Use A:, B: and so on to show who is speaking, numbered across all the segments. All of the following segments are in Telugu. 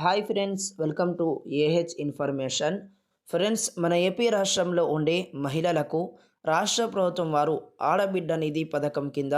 A: Hi friends welcome to AH information friends మన ఏపీ రాష్ట్రంలో ఉండే మహిళలకు రాష్ట్ర ప్రభుత్వం వారు ఆడబిడ్డ నిధి పథకం కింద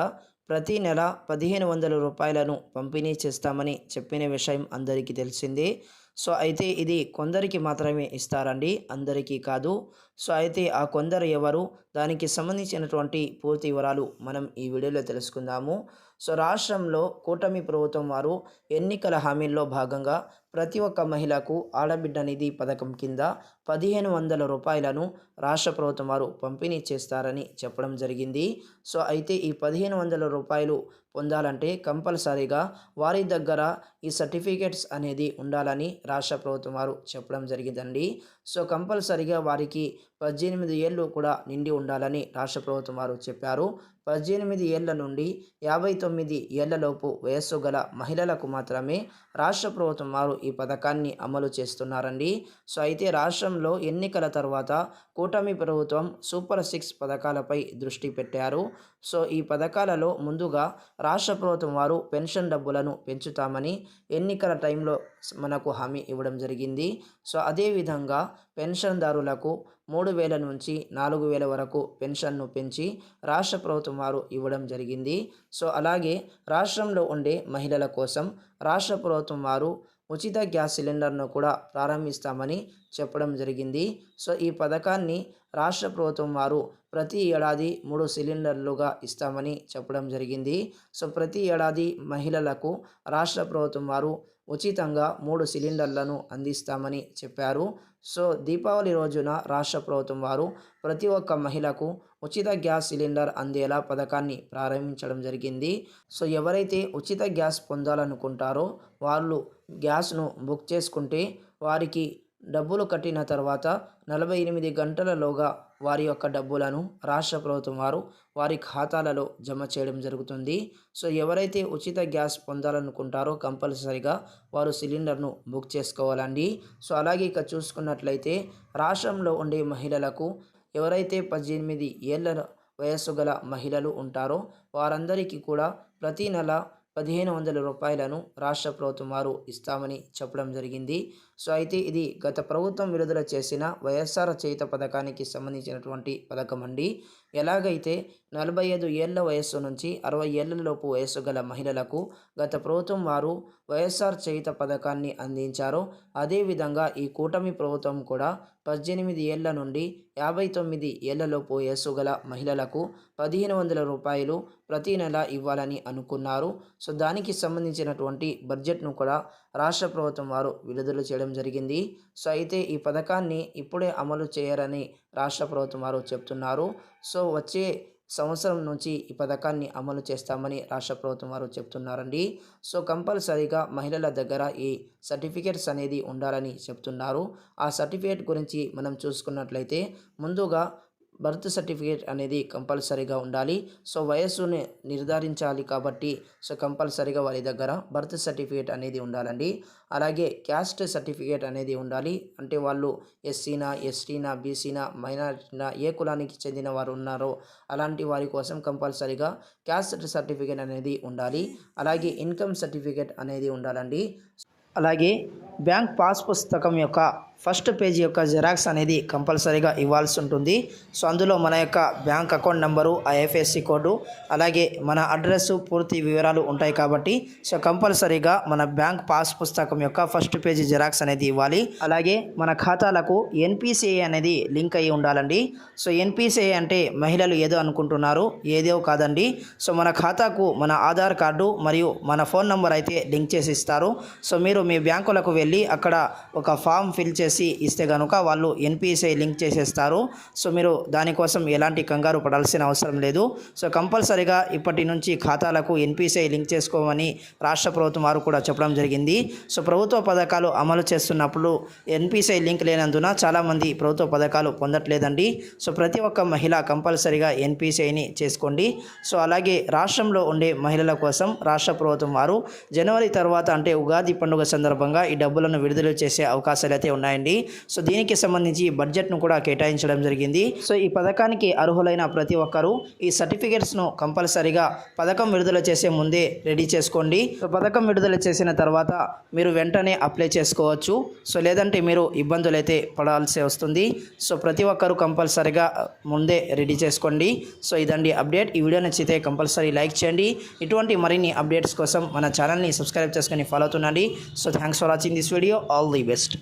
A: ప్రతి నెల పదిహేను వందల రూపాయలను పంపిణీ చేస్తామని చెప్పిన విషయం అందరికీ తెలిసిందే. సో అయితే ఇది కొందరికి మాత్రమే ఇస్తారండి అందరికీ కాదు. సో అయితే ఆ కొందరు ఎవరు? దానికి సంబంధించినటువంటి పూర్తి వివరాలు మనం ఈ వీడియోలో తెలుసుకుందాము. సో రాష్ట్రంలో కూటమి ప్రభుత్వం వారు ఎన్నికల హామీల్లో భాగంగా ప్రతి ఒక్క మహిళకు ఆడబిడ్డ నిధి పథకం కింద పదిహేను వందల రూపాయలను రాష్ట్ర ప్రభుత్వం వారు పంపిణీ చేస్తారని చెప్పడం జరిగింది. సో అయితే ఈ పదిహేను వందల రూపాయలు పొందాలంటే కంపల్సరీగా వారి దగ్గర ఈ సర్టిఫికేట్స్ అనేది ఉండాలని రాష్ట్ర ప్రభుత్వం వారు చెప్పడం జరిగిందండి. సో కంపల్సరిగా వారికి పద్దెనిమిది ఏళ్ళు కూడా నిండి ఉండాలని రాష్ట్ర ప్రభుత్వం వారు చెప్పారు. పద్దెనిమిది ఏళ్ళ నుండి యాభై తొమ్మిది ఏళ్ళలోపు వయస్సు గల మహిళలకు మాత్రమే రాష్ట్ర ప్రభుత్వం వారు ఈ పథకాన్ని అమలు చేస్తున్నారండి. సో అయితే రాష్ట్రంలో ఎన్నికల తర్వాత కూటమి ప్రభుత్వం సూపర్ సిక్స్ పథకాలపై దృష్టి పెట్టారు. సో ఈ పథకాలలో ముందుగా రాష్ట్ర ప్రభుత్వం వారు పెన్షన్ డబ్బులను పెంచుతామని ఎన్నికల టైంలో మనకు హామీ ఇవ్వడం జరిగింది. సో అదేవిధంగా పెన్షన్దారులకు మూడు వేల నుంచి నాలుగు వేల వరకు పెన్షన్ను పెంచి రాష్ట్ర ప్రభుత్వం వారు ఇవ్వడం జరిగింది. సో అలాగే రాష్ట్రంలో ఉండే మహిళల కోసం రాష్ట్ర ప్రభుత్వం వారు ఉచిత గ్యాస్ సిలిండర్ను కూడా ప్రారంభిస్తామని చెప్పడం జరిగింది. సో ఈ పథకాన్ని రాష్ట్ర ప్రభుత్వం వారు ప్రతి ఏడాది మూడు సిలిండర్లుగా ఇస్తామని చెప్పడం జరిగింది. సో ప్రతి ఏడాది మహిళలకు రాష్ట్ర ప్రభుత్వం వారు ఉచితంగా మూడు సిలిండర్లను అందిస్తామని చెప్పారు. సో దీపావళి రోజున రాష్ట్ర ప్రభుత్వం వారు ప్రతి ఒక్క మహిళకు ఉచిత గ్యాస్ సిలిండర్ అందేలా పథకాన్ని ప్రారంభించడం జరిగింది. సో ఎవరైతే ఉచిత గ్యాస్ పొందాలనుకుంటారో వాళ్ళు గ్యాస్ను బుక్ చేసుకుంటే వారికి డబ్బులు కట్టిన తర్వాత నలభై ఎనిమిది గంటలలోగా వారి యొక్క డబ్బులను రాష్ట్ర ప్రభుత్వం వారు వారి ఖాతాలలో జమ చేయడం జరుగుతుంది. సో ఎవరైతే ఉచిత గ్యాస్ పొందాలనుకుంటారో కంపల్సరిగా వారు సిలిండర్ను బుక్ చేసుకోవాలండి. సో అలాగే ఇక చూసుకున్నట్లయితే రాష్ట్రంలో ఉండే మహిళలకు ఎవరైతే పద్దెనిమిది ఏళ్ళ వయస్సు గల మహిళలు ఉంటారో వారందరికీ కూడా ప్రతి నెల పదిహేను వందల రూపాయలను రాష్ట్ర ప్రభుత్వం వారు ఇస్తామని చెప్పడం జరిగింది. సో అయితే ఇది గత ప్రభుత్వం విడుదల చేసిన వైఎస్ఆర్ చేత పథకానికి సంబంధించినటువంటి పథకం అండి. ఎలాగైతే నలభై ఐదు ఏళ్ళ వయస్సు నుంచి అరవై ఏళ్ళలోపు వయస్సు గల మహిళలకు గత ప్రభుత్వం వారు వైఎస్ఆర్ చేయుత పథకాన్ని అందించారో అదేవిధంగా ఈ కూటమి ప్రభుత్వం కూడా పద్దెనిమిది ఏళ్ళ నుండి యాభై తొమ్మిది ఏళ్ళలోపు వయస్సు గల మహిళలకు పదిహేను వందల రూపాయలు ప్రతి నెల ఇవ్వాలని అనుకున్నారు. సో దానికి సంబంధించినటువంటి బడ్జెట్ను కూడా రాష్ట్ర ప్రభుత్వం వారు విడుదల చేయడం జరిగింది. సో అయితే ఈ పథకాన్ని ఇప్పుడే అమలు చేయరని రాష్ట్ర ప్రభుత్వం వారు చెప్తున్నారు. సో వచ్చే సంవత్సరం నుంచి ఈ పథకాన్ని అమలు చేస్తామని రాష్ట్ర ప్రభుత్వం వారు చెప్తున్నారండి. సో కంపల్సరీగా మహిళల దగ్గర ఈ సర్టిఫికేట్స్ అనేది ఉండాలని చెప్తున్నారు. ఆ సర్టిఫికేట్ గురించి మనం చూసుకున్నట్లయితే ముందుగా బర్త్ సర్టిఫికేట్ అనేది కంపల్సరీగా ఉండాలి. సో వయస్సుని నిర్ధారించాలి కాబట్టి సో కంపల్సరీగా వారి దగ్గర బర్త్ సర్టిఫికేట్ అనేది ఉండాలండి. అలాగే క్యాస్ట్ సర్టిఫికేట్ అనేది ఉండాలి. అంటే వాళ్ళు ఎస్సీనా ఎస్టీనా బీసీనా మైనారిటీనా ఏ కులానికి చెందిన వారు ఉన్నారో అలాంటి వారి కోసం కంపల్సరీగా క్యాస్ట్ సర్టిఫికేట్ అనేది ఉండాలి. అలాగే ఇన్కమ్ సర్టిఫికేట్ అనేది ఉండాలండి. అలాగే బ్యాంక్ పాస్ పుస్తకం యొక్క ఫస్ట్ పేజీ యొక్క జిరాక్స్ అనేది కంపల్సరీగా ఇవ్వాల్సి ఉంటుంది. సో అందులో మన యొక్క bank account number IFSC code అలాగే మన అడ్రస్ పూర్తి వివరాలు ఉంటాయి కాబట్టి సో కంపల్సరీగా మన బ్యాంక్ పాస్ పుస్తకం యొక్క ఫస్ట్ పేజీ జెరాక్స్ అనేది ఇవ్వాలి. అలాగే మన ఖాతాలకు ఎన్పిసిఐ అనేది లింక్ అయ్యి ఉండాలండి. సో ఎన్పిసిఐ అంటే మహిళలు ఏదో అనుకుంటున్నారు ఏదో కాదండి. సో మన ఖాతాకు మన ఆధార్ కార్డు మరియు మన ఫోన్ నెంబర్ అయితే లింక్ చేసి ఇస్తారు. సో మీరు మీ బ్యాంకులకు వెళ్ళి అక్కడ ఒక ఫామ్ ఫిల్ చేసి ఇస్తే కనుక వాళ్ళు ఎన్పిఎస్ఐ లింక్ చేసేస్తారు. సో మీరు దానికోసం ఎలాంటి కంగారు పడాల్సిన అవసరం లేదు. సో కంపల్సరీగా ఇప్పటి నుంచి ఖాతాలకు ఎన్పిఎస్ఐ లింక్ చేసుకోమని రాష్ట్ర ప్రభుత్వం వారు కూడా చెప్పడం జరిగింది. సో ప్రభుత్వ పథకాలు అమలు చేస్తున్నప్పుడు ఎన్పిఎస్ఐ లింక్ లేనందున చాలామంది ప్రభుత్వ పథకాలు పొందట్లేదండి. సో ప్రతి ఒక్క మహిళ కంపల్సరీగా ఎన్పిసిఐని చేసుకోండి. సో అలాగే రాష్ట్రంలో ఉండే మహిళల కోసం రాష్ట్ర ప్రభుత్వం వారు జనవరి తర్వాత అంటే ఉగాది పండుగ సందర్భంగా ఈ డబ్బులను విడుదల చేసే అవకాశాలు అయితే ఉన్నాయండి. ఉన్నాయండి సో దీనికి సంబంధించి బడ్జెట్ను కూడా కేటాయించడం జరిగింది. సో ఈ పథకానికి అర్హులైన ప్రతి ఒక్కరూ ఈ సర్టిఫికేట్స్ను కంపల్సరీగా పథకం విడుదల చేసే ముందే రెడీ చేసుకోండి. సో పథకం విడుదల చేసిన తర్వాత మీరు వెంటనే అప్లై చేసుకోవచ్చు. సో లేదంటే మీరు ఇబ్బందులు అయితే పడాల్సి వస్తుంది. సో ప్రతి ఒక్కరూ కంపల్సరీగా ముందే రెడీ చేసుకోండి. సో ఇదండి అప్డేట్. ఈ వీడియో నచ్చితే కంపల్సరీ లైక్ చేయండి. ఇటువంటి మరిన్ని అప్డేట్స్ కోసం మన ఛానల్ని సబ్స్క్రైబ్ చేసుకొని follow అవుతుండండి. So thanks for watching this video. All the best.